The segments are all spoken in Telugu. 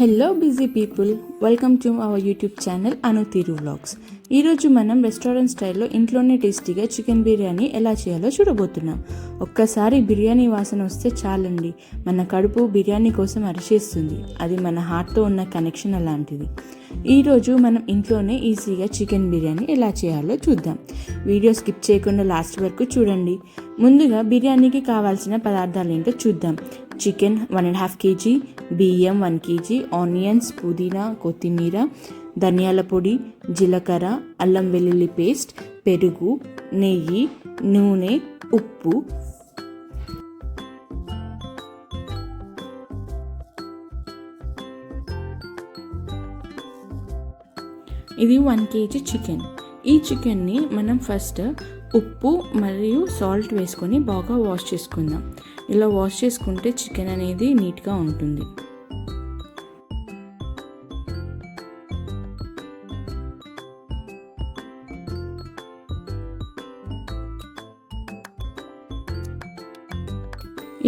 Hello busy people welcome to our YouTube channel అనుతీరు vlogs ఈరోజు మనం రెస్టారెంట్ స్టైల్లో ఇంట్లోనే టేస్టీగా చికెన్ బిర్యానీ ఎలా చేయాలో చూడబోతున్నాం. ఒక్కసారి బిర్యానీ వాసన వస్తే చాలండి. మన కడుపు బిర్యానీ కోసం అరిచేస్తుంది. అది మన హార్ట్తో ఉన్న కనెక్షన్ అలాంటిది. ఈరోజు మనం ఇంట్లోనే ఈజీగా చికెన్ బిర్యానీ ఎలా చేయాలో చూద్దాం. వీడియో స్కిప్ చేయకుండా లాస్ట్ వరకు చూడండి. ముందుగా బిర్యానీకి కావాల్సిన పదార్థాలు ఏంటో చూద్దాం. Chicken one and half KG బియ్యం వన్ కేజీ ఆనియన్స్ పుదీనా కొత్తిమీర ధనియాల పొడి జీలకర్ర అల్లం వెల్లుల్లి పేస్ట్ పెరుగు నెయ్యి నూనె ఉప్పు. ఇది వన్ కేజీ చికెన్. ఈ చికెన్ని మనం ఫస్ట్ ఉప్పు మరియు సాల్ట్ వేసుకొని బాగా వాష్ చేసుకుందాం. ఇలా వాష్ చేసుకుంటే చికెన్ అనేది నీట్గా ఉంటుంది.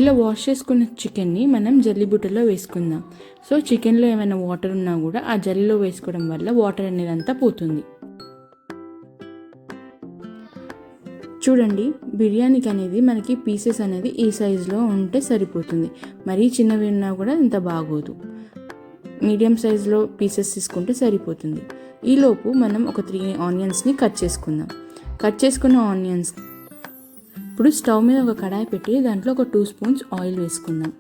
ఇలా వాష్ చేసుకున్న చికెన్ని మనం జల్లిబుట్టలో వేసుకుందాం. సో చికెన్లో ఏమైనా వాటర్ ఉన్నా కూడా ఆ జల్లిలో వేసుకోవడం వల్ల వాటర్ అనేది అంతా పోతుంది. చూడండి బిర్యానీకి అనేది మనకి పీసెస్ అనేది ఈ సైజులో ఉంటే సరిపోతుంది. మరీ చిన్నవి ఉన్నా కూడా ఇంత బాగోదు. మీడియం సైజులో పీసెస్ తీసుకుంటే సరిపోతుంది. ఈలోపు మనం ఒక త్రీ ఆనియన్స్ని కట్ చేసుకుందాం. కట్ చేసుకున్న ఆనియన్స్ ఇప్పుడు స్టవ్ మీద ఒక కడాయి పెట్టి దాంట్లో ఒక టూ స్పూన్స్ ఆయిల్ వేసుకుందాం.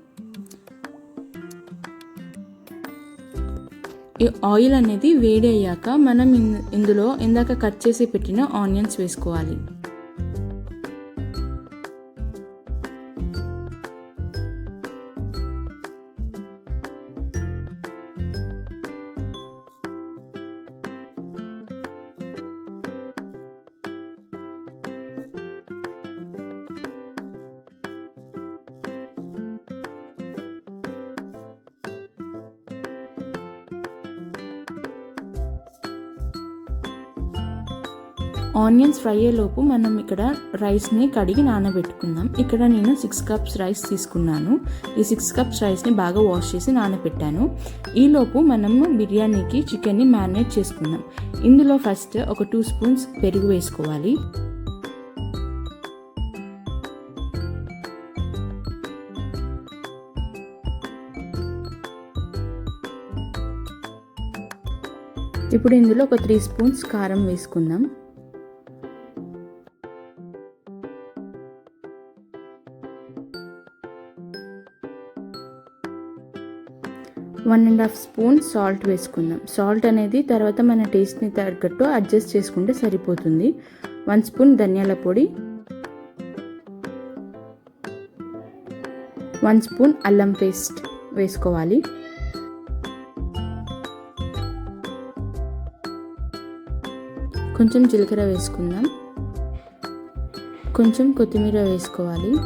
ఈ ఆయిల్ అనేది వేడి అయ్యాక మనం ఇందులో ఇందాక కట్ చేసి పెట్టిన ఆనియన్స్ వేసుకోవాలి. ఆనియన్స్ ఫ్రై అయ్యేలోపు మనం ఇక్కడ రైస్ని కడిగి నానబెట్టుకుందాం. ఇక్కడ నేను సిక్స్ కప్స్ రైస్ తీసుకున్నాను. ఈ సిక్స్ కప్స్ రైస్ని బాగా వాష్ చేసి నానబెట్టాను. ఈలోపు మనము బిర్యానీకి చికెన్ని మ్యారినేట్ చేసుకుందాం. ఇందులో ఫస్ట్ ఒక టూ స్పూన్స్ పెరుగు వేసుకోవాలి. ఇప్పుడు ఇందులో ఒక త్రీ స్పూన్స్ కారం వేసుకుందాం. One and half spoon salt వేసుకుందాం. సాల్ట్ అనేది తర్వాత మన టేస్ట్ని తగ్గట్టు అడ్జస్ట్ చేసుకుంటే సరిపోతుంది. వన్ స్పూన్ ధనియాల పొడి. వన్ స్పూన్ అల్లం పేస్ట్ వేసుకోవాలి. కొంచెం జీలకర్ర వేసుకుందాం. కొంచెం కొత్తిమీర వేసుకోవాలి.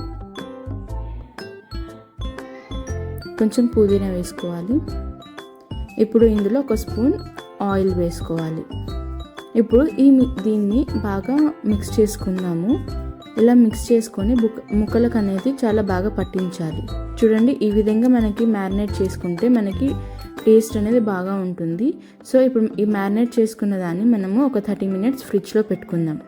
కొంచెం పుదీనా వేసుకోవాలి. ఇప్పుడు ఇందులో ఒక స్పూన్ ఆయిల్ వేసుకోవాలి. ఇప్పుడు ఈ దీన్ని బాగా మిక్స్ చేసుకుందాము. ఇలా మిక్స్ చేసుకొని బుక్ ముక్కలకు అనేది చాలా బాగా పట్టించాలి. చూడండి ఈ విధంగా మనకి మ్యారినేట్ చేసుకుంటే మనకి టేస్ట్ అనేది బాగా ఉంటుంది. సో ఇప్పుడు ఈ మ్యారినేట్ చేసుకున్న దాన్ని మనము ఒక థర్టీ మినిట్స్ ఫ్రిడ్జ్లో పెట్టుకుందాం.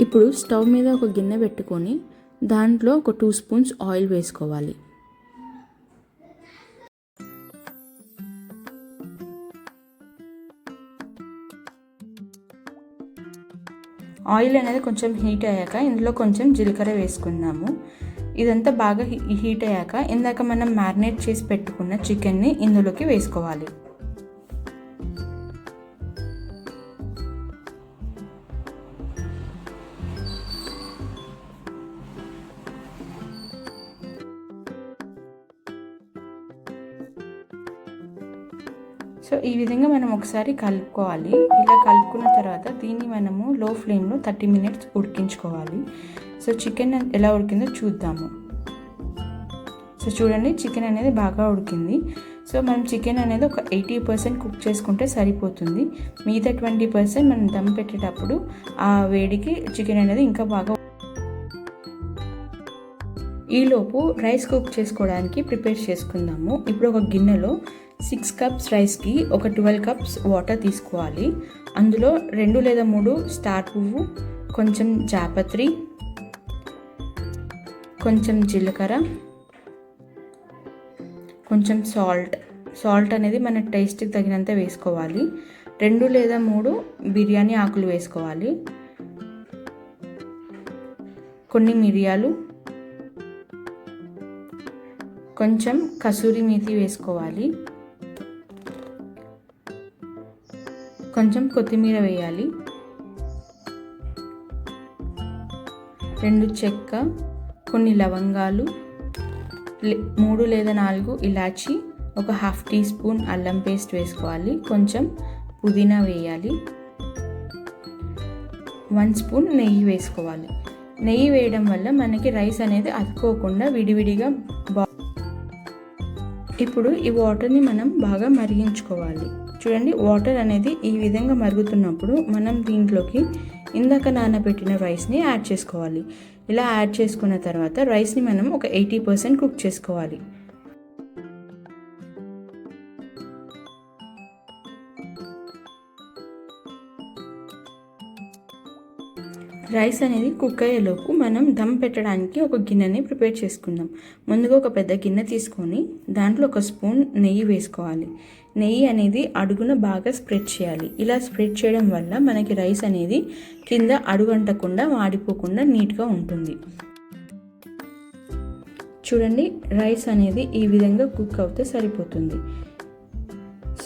ఇప్పుడు స్టవ్ మీద ఒక గిన్నె పెట్టుకొని దాంట్లో ఒక టూ స్పూన్స్ ఆయిల్ వేసుకోవాలి. ఆయిల్ అనేది కొంచెం హీట్ అయ్యాక ఇందులో కొంచెం జీలకర్ర వేసుకుందాము. ఇదంతా బాగా హీట్ అయ్యాక ఇందాక మనం మ్యారినేట్ చేసి పెట్టుకున్న చికెన్ని ఇందులోకి వేసుకోవాలి. సో ఈ విధంగా మనం ఒకసారి కలుపుకోవాలి. ఇలా కలుపుకున్న తర్వాత దీన్ని మనము లో ఫ్లేమ్లో థర్టీ మినిట్స్ ఉడికించుకోవాలి. సో చికెన్ ఎలా ఉడికిందో చూద్దాము. సో చూడండి చికెన్ అనేది బాగా ఉడికింది. సో మనం చికెన్ అనేది ఒక ఎయిటీ పర్సెంట్ కుక్ చేసుకుంటే సరిపోతుంది. మిగతా ట్వంటీ పర్సెంట్ మనం దమ్ పెట్టేటప్పుడు ఆ వేడికి చికెన్ అనేది ఇంకా బాగా ఈలోపు రైస్ కుక్ చేసుకోవడానికి ప్రిపేర్ చేసుకుందాము. ఇప్పుడు ఒక గిన్నెలో సిక్స్ కప్స్ రైస్కి ఒక ట్వెల్వ్ కప్స్ వాటర్ తీసుకోవాలి. అందులో రెండు లేదా మూడు స్టార్ పువ్వు కొంచెం జాపత్రి కొంచెం జీలకర్ర కొంచెం సాల్ట్. సాల్ట్ అనేది మన టేస్ట్కి తగినంత వేసుకోవాలి. రెండు లేదా మూడు బిర్యానీ ఆకులు వేసుకోవాలి. కొన్ని మిరియాలు కొంచెం కసూరి మేతి వేసుకోవాలి. కొంచెం కొత్తిమీర వేయాలి. రెండు చెక్క కొన్ని లవంగాలు మూడు లేదా నాలుగు ఇలాచి ఒక హాఫ్ టీ స్పూన్ అల్లం పేస్ట్ వేసుకోవాలి. కొంచెం పుదీనా వేయాలి. వన్ స్పూన్ నెయ్యి వేసుకోవాలి. నెయ్యి వేయడం వల్ల మనకి రైస్ అనేది అతుక్కోకుండా విడివిడిగా బా ఇప్పుడు ఈ వాటర్ని మనం బాగా మరిగించుకోవాలి. చూడండి వాటర్ అనేది ఈ విధంగా మరుగుతున్నప్పుడు మనం దీంట్లోకి ఇందాక నానబెట్టిన రైస్ని యాడ్ చేసుకోవాలి. ఇలా యాడ్ చేసుకున్న తర్వాత రైస్ని మనం ఒక ఎయిటీ పర్సెంట్ కుక్ చేసుకోవాలి. రైస్ అనేది కుక్ అయ్యేలోపు మనం దమ్ పెట్టడానికి ఒక గిన్నెని ప్రిపేర్ చేసుకుందాం. ముందుగా ఒక పెద్ద గిన్నె తీసుకొని దాంట్లో ఒక స్పూన్ నెయ్యి వేసుకోవాలి. నెయ్యి అనేది అడుగున బాగా స్ప్రెడ్ చేయాలి. ఇలా స్ప్రెడ్ చేయడం వల్ల మనకి రైస్ అనేది కింద అడుగంటకుండా వాడిపోకుండా నీట్గా ఉంటుంది. చూడండి రైస్ అనేది ఈ విధంగా కుక్ అవుతే సరిపోతుంది.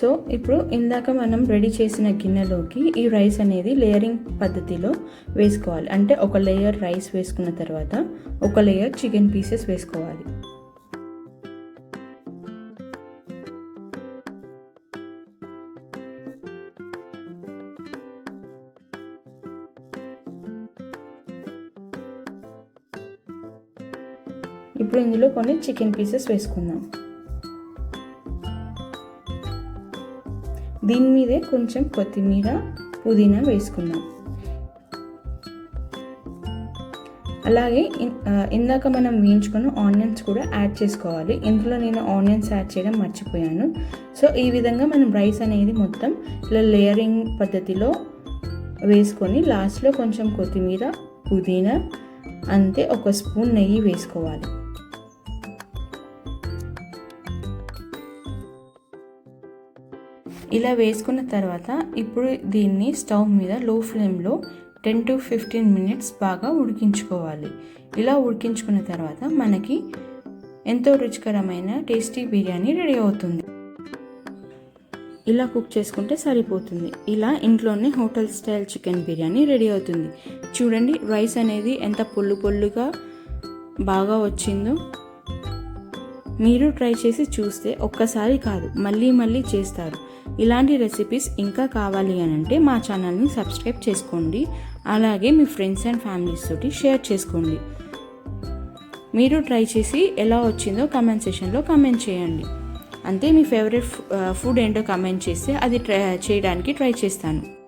సో ఇప్పుడు ఇందాక మనం రెడీ చేసిన గిన్నెలోకి ఈ రైస్ అనేది లేయరింగ్ పద్ధతిలో వేసుకోవాలి. అంటే ఒక లేయర్ రైస్ వేసుకున్న తర్వాత ఒక లేయర్ చికెన్ పీసెస్ వేసుకోవాలి. ఇప్పుడు ఇందులో కొన్ని చికెన్ పీసెస్ వేసుకుందాం. దీని మీదే కొంచెం కొత్తిమీర పుదీనా వేసుకుందాం. అలాగే ఇందాక మనం వేయించుకున్న ఆనియన్స్ కూడా యాడ్ చేసుకోవాలి. ఇందులో నేను ఆనియన్స్ యాడ్ చేయడం మర్చిపోయాను. సో ఈ విధంగా మనం రైస్ అనేది మొత్తం ఇలా లేయరింగ్ పద్ధతిలో వేసుకొని లాస్ట్లో కొంచెం కొత్తిమీర పుదీనా అంతే ఒక స్పూన్ నెయ్యి వేసుకోవాలి. ఇలా వేసుకున్న తర్వాత ఇప్పుడు దీన్ని స్టవ్ మీద లో ఫ్లేమ్లో టెన్ టు ఫిఫ్టీన్ మినిట్స్ బాగా ఉడికించుకోవాలి. ఇలా ఉడికించుకున్న తర్వాత మనకి ఎంతో రుచికరమైన టేస్టీ బిర్యానీ రెడీ అవుతుంది. ఇలా కుక్ చేసుకుంటే సరిపోతుంది. ఇలా ఇంట్లోనే hotel style chicken biryani ready అవుతుంది. చూడండి రైస్ అనేది ఎంత పొల్లు పొల్లుగా బాగా వచ్చిందో. మీరు ట్రై చేసి చూస్తే ఒక్కసారి కాదు మళ్ళీ మళ్ళీ చేస్తారు. ఇలాంటి రెసిపీస్ ఇంకా కావాలి అని అంటే మా ఛానల్ని సబ్స్క్రైబ్ చేసుకోండి. అలాగే మీ ఫ్రెండ్స్ అండ్ ఫ్యామిలీస్ తోటి షేర్ చేసుకోండి. మీరు ట్రై చేసి ఎలా వచ్చిందో కమెంట్ సెషన్లో కమెంట్ చేయండి. అంతే మీ ఫేవరెట్ ఫుడ్ uh, ఏంటో కమెంట్ చేస్తే అది ట్రై చేయడానికి ట్రై చేస్తాను.